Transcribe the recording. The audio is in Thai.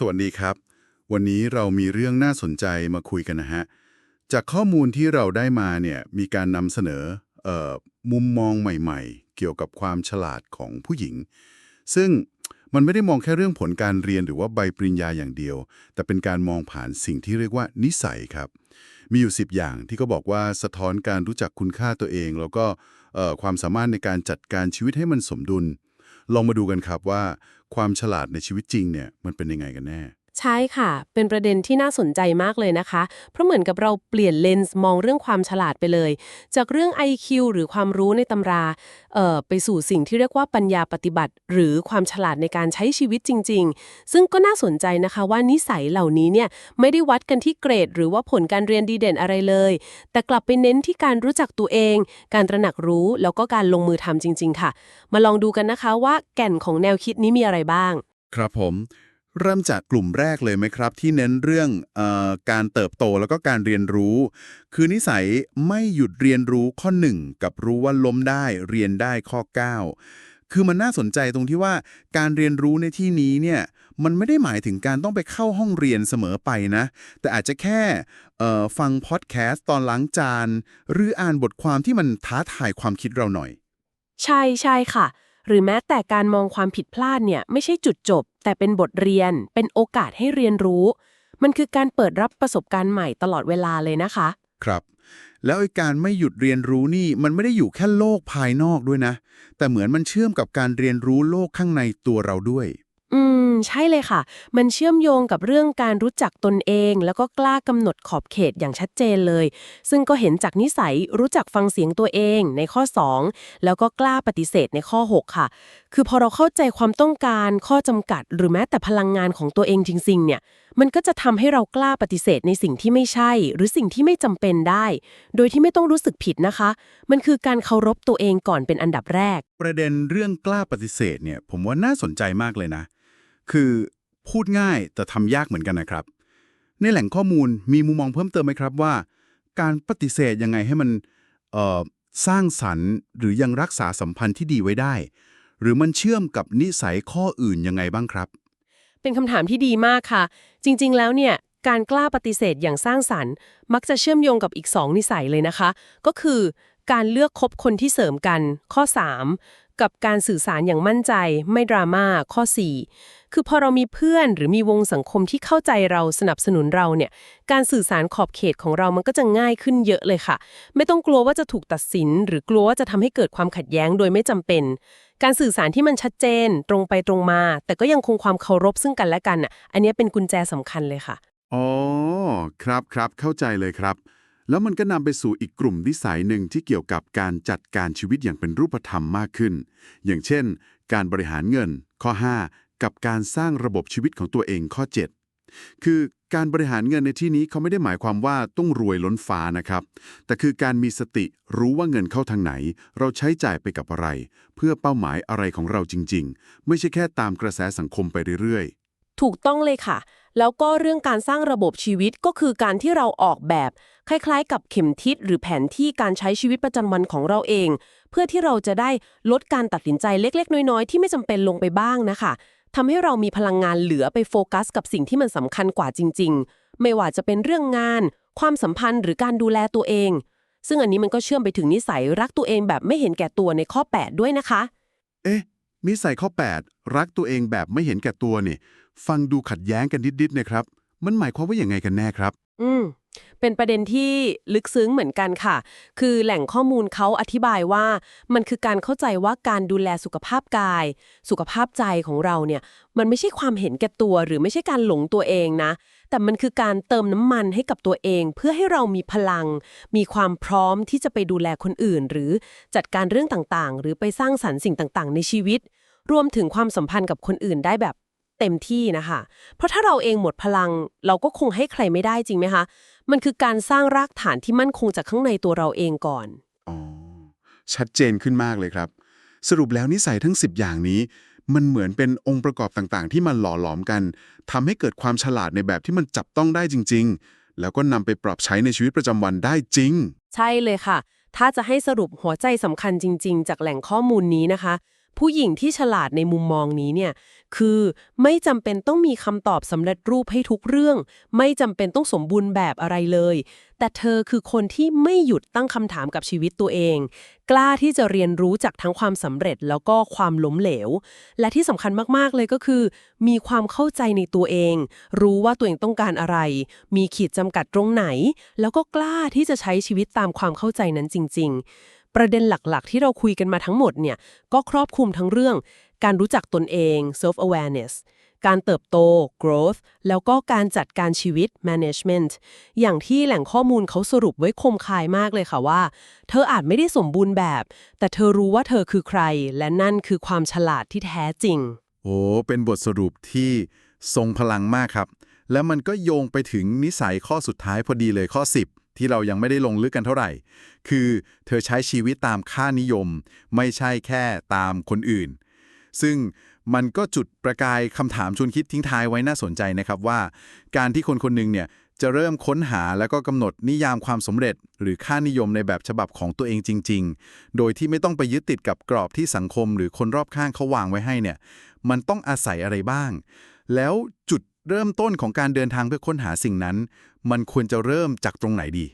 สวัสดีครับ วันนี้เรามีเรื่องน่าสนใจมาคุยกันนะฮะ จากข้อมูลที่เราได้มาเนี่ยมีการนำเสนอเอ่อมุมมองใหม่ๆ เกี่ยวกับความฉลาดของผู้หญิง ซึ่งมันไม่ได้มองแค่เรื่องผลการเรียนหรือว่าใบปริญญาอย่างเดียว แต่เป็นการมองผ่านสิ่งที่เรียกว่านิสัยครับ มีอยู่ 10 อย่างที่เขาบอกว่าสะท้อนการรู้จักคุณค่าตัวเอง แล้วก็ความสามารถในการจัดการชีวิตให้มันสมดุล ลองมาดูกันครับว่าความฉลาดในชีวิตจริงเนี่ยมันเป็นยังไงกันแน่ ใช่ค่ะ เป็นประเด็นที่น่าสนใจมากเลยนะคะ เพราะเหมือนกับเราเปลี่ยนเลนส์มองเรื่องความฉลาดไปเลย จากเรื่อง IQ หรือความรู้ในตำราเอ่อไปสู่สิ่งที่เรียกว่าปัญญาปฏิบัติ หรือความฉลาดในการใช้ชีวิตจริง ๆ ซึ่งก็น่าสนใจนะคะว่านิสัยเหล่านี้เนี่ยไม่ได้วัดกันที่เกรด หรือว่าผลการเรียนดีเด่นอะไรเลย แต่กลับไปเน้นที่การรู้จักตัวเอง การตระหนักรู้แล้วก็การลงมือทำจริง ๆ ค่ะ มาลองดูกันนะคะว่าแก่นของแนวคิดนี้มีอะไรบ้าง ครับผม เริ่มจากกลุ่มแรกเลยไหมครับ ที่เน้นเรื่องออการเติบโตแล้วก็การเรียนรู้ คือนิสัยไม่หยุดเรียนรู้ข้อ 1 กับรู้ว่าล้มได้เรียนได้ข้อ 9 คือมันน่าสนใจตรงที่ว่าการเรียนรู้ในที่นี้เนี่ยมันไม่ได้หมายถึงการต้องไปเข้าห้องเรียนเสมอไปนะ แต่อาจจะแค่ฟังพอดแคสต์ตอนล้างจาน หรืออ่านบทความที่มันท้าทายความคิดเราหน่อย ใช่ใช่ค่ะ หรือแม้แต่การมองความผิดพลาดเนี่ยไม่ใช่จุดจบ แต่เป็นบทเรียน เป็นโอกาสให้เรียนรู้ มันคือการเปิดรับประสบการณ์ใหม่ตลอดเวลาเลยนะคะ ครับ แล้วไอ้การไม่หยุดเรียนรู้นี่มันไม่ได้อยู่แค่โลกภายนอกด้วยนะ แต่เหมือนมันเชื่อมกับการเรียนรู้โลกข้างในตัวเราด้วย อืม ใช่เลยค่ะ มันเชื่อมโยงกับเรื่องการรู้จักตนเอง แล้วก็กล้ากำหนดขอบเขตอย่างชัดเจนเลย ซึ่งก็เห็นจากนิสัยรู้จักฟังเสียงตัวเองในข้อ 2 แล้วก็กล้าปฏิเสธในข้อ 6 ค่ะ คือพอเราเข้าใจความต้องการข้อจำกัด หรือแม้แต่พลังงานของตัวเองจริงๆ เนี่ย มันก็จะทำให้เรากล้าปฏิเสธในสิ่งที่ไม่ใช่ หรือสิ่งที่ไม่จำเป็นได้ โดยที่ไม่ต้องรู้สึกผิดนะคะ มันคือการเคารพตัวเองก่อนเป็นอันดับแรก ประเด็นเรื่องกล้าปฏิเสธเนี่ยผมว่าน่าสนใจมากเลยนะ คือพูดง่ายแต่ทำยากเหมือนกันนะครับ ในแหล่งข้อมูลมีมุมมองเพิ่มเติมไหมครับว่า การปฏิเสธยังไงให้มันสร้างสรรค์ หรือยังรักษาสัมพันธ์ที่ดีไว้ได้ หรือมันเชื่อมกับนิสัยข้ออื่นยังไงบ้างครับ เป็นคำถามที่ดีมากค่ะ จริง ๆ แล้วเนี่ยการกล้าปฏิเสธอย่างสร้างสรรค์ มักจะเชื่อมโยงกับอีก 2 นิสัยเลยนะคะ ก็คือการเลือกคบคนที่เสริมกัน ข้อ 3 กับการสื่อสารอย่างมั่นใจ ไม่ดราม่าข้อ 4 คือพอเรามีเพื่อนหรือมีวงสังคมที่เข้าใจเราสนับสนุนเราเนี่ยการสื่อสารขอบเขตของเรามันก็จะง่ายขึ้นเยอะเลยค่ะ ไม่ต้องกลัวว่าจะถูกตัดสิน หรือกลัวว่าจะทำให้เกิดความขัดแย้งโดยไม่จำเป็น การสื่อสารที่มันชัดเจน ตรงไปตรงมา แต่ก็ยังคงความเคารพซึ่งกันและกันอะอันนี้เป็นกุญแจสำคัญเลยค่ะอ๋อครับครับเข้าใจเลยครับ แล้วมันก็นำไปสู่อีกกลุ่มนิสัยหนึ่งที่เกี่ยวกับการจัดการชีวิตอย่างเป็นรูปธรรมมากขึ้น อย่างเช่น การบริหารเงิน ข้อ 5 กับการสร้างระบบชีวิตของตัวเองข้อ 7 คือการบริหารเงินในที่นี้เขาไม่ได้หมายความว่าต้องรวยล้นฟ้านะครับ แต่คือการมีสติรู้ว่าเงินเข้าทางไหน เราใช้จ่ายไปกับอะไร เพื่อเป้าหมายอะไรของเราจริง ๆ ไม่ใช่แค่ตามกระแสสังคมไปเรื่อยๆ ถูกต้องเลยค่ะ แล้วก็เรื่องการสร้างระบบชีวิตก็คือการที่เราออกแบบ คล้ายๆ กับเข็มทิศหรือแผนที่การใช้ชีวิตประจำวันของเราเอง เพื่อที่เราจะได้ลดการตัดสินใจเล็ก ๆ น้อยๆ ที่ไม่จำเป็นลงไปบ้างนะคะทำให้เรามีพลังงานเหลือไปโฟกัส กับสิ่งที่มันสำคัญกว่าจริง ๆ ไม่ว่าจะเป็นเรื่องงาน ความสัมพันธ์หรือการดูแลตัวเอง ซึ่งอันนี้มันก็เชื่อมไปถึงนิสัยรักตัวเองแบบไม่เห็นแก่ตัวในข้อ 8 ด้วยนะคะ เอ๊ะนิสัยข้อ 8 รักตัวเองแบบไม่เห็นแก่ตัวนี่ ฟังดูขัดแย้งกันนิดๆนะครับ มันหมายความว่าอย่างไงกันแน่ครับ อืม เป็นประเด็นที่ลึกซึ้งเหมือนกันค่ะ คือแหล่งข้อมูลเขาอธิบายว่า มันคือการเข้าใจว่าการดูแลสุขภาพกาย สุขภาพใจของเราเนี่ย มันไม่ใช่ความเห็นแก่ตัว หรือไม่ใช่การหลงตัวเองนะ แต่มันคือการเติมน้ำมันให้กับตัวเอง เพื่อให้เรามีพลัง มีความพร้อมที่จะไปดูแลคนอื่น หรือจัดการเรื่องต่างๆ หรือไปสร้างสรรค์สิ่งต่างๆ ในชีวิต รวมถึงความสัมพันธ์กับคนอื่นได้แบบ เต็มที่นะคะ เพราะถ้าเราเองหมดพลัง เราก็คงให้ใครไม่ได้จริงไหมคะ มันคือการสร้างรากฐานที่มั่นคงจากข้างในตัวเราเองก่อน อ๋อ ชัดเจนขึ้นมากเลยครับ สรุปแล้วนิสัยทั้ง 10 อย่างนี้ มันเหมือนเป็นองค์ประกอบต่างๆ ที่มันหล่อหลอมกันทำให้เกิดความฉลาดในแบบที่มันจับต้องได้จริง ๆ แล้วก็นำไปปรับใช้ในชีวิตประจำวันได้จริง ใช่เลยค่ะ ถ้าจะให้สรุปหัวใจสำคัญจริง ๆ จากแหล่งข้อมูลนี้นะคะ ผู้หญิงที่ฉลาดในมุมมองนี้เนี่ยคือไม่จำเป็นต้องมีคำตอบสำเร็จรูปให้ทุกเรื่อง ไม่จำเป็นต้องสมบูรณ์แบบอะไรเลย แต่เธอคือคนที่ไม่หยุดตั้งคำถามกับชีวิตตัวเอง กล้าที่จะเรียนรู้จากทั้งความสำเร็จแล้วก็ความล้มเหลว และที่สำคัญมากๆเลยก็คือ มีความเข้าใจในตัวเอง รู้ว่าตัวเองต้องการอะไร มีขีดจำกัดตรงไหน แล้วก็กล้าที่จะใช้ชีวิตตามความเข้าใจนั้นจริง ๆ ประเด็นหลักๆ ที่เราคุยกันมาทั้งหมดเนี่ยก็ครอบคลุมทั้งเรื่อง การรู้จักตนเอง self awareness การเติบโต growth แล้วก็การจัดการชีวิต management อย่างที่แหล่งข้อมูลเขาสรุปไว้คมคายมากเลยค่ะว่า เธออาจไม่ได้สมบูรณ์แบบ แต่เธอรู้ว่าเธอคือใคร และนั่นคือความฉลาดที่แท้จริง โอ้ เป็นบทสรุปที่ทรงพลังมากครับ แล้วมันก็โยงไปถึงนิสัยข้อสุดท้ายพอดีเลยข้อ 10 ที่เรายังไม่ได้ลงลึกกันเท่าไหร่ คือเธอใช้ชีวิตตามค่านิยม ไม่ใช่แค่ตามคนอื่น ซึ่งมันก็จุดประกายคำถามชวนคิดทิ้งท้ายไว้น่าสนใจนะครับว่า การที่คนคนหนึ่งเนี่ยจะเริ่มค้นหาแล้วก็กำหนดนิยามความสำเร็จ หรือค่านิยมในแบบฉบับของตัวเองจริง ๆ โดยที่ไม่ต้องไปยึดติดกับกรอบที่สังคม หรือคนรอบข้างเขาวางไว้ให้เนี่ย มันต้องอาศัยอะไรบ้าง แล้วจุด เริ่มต้นของการเดินทางเพื่อค้นหาสิ่งนั้น มันควรจะเริ่มจากตรงไหนดี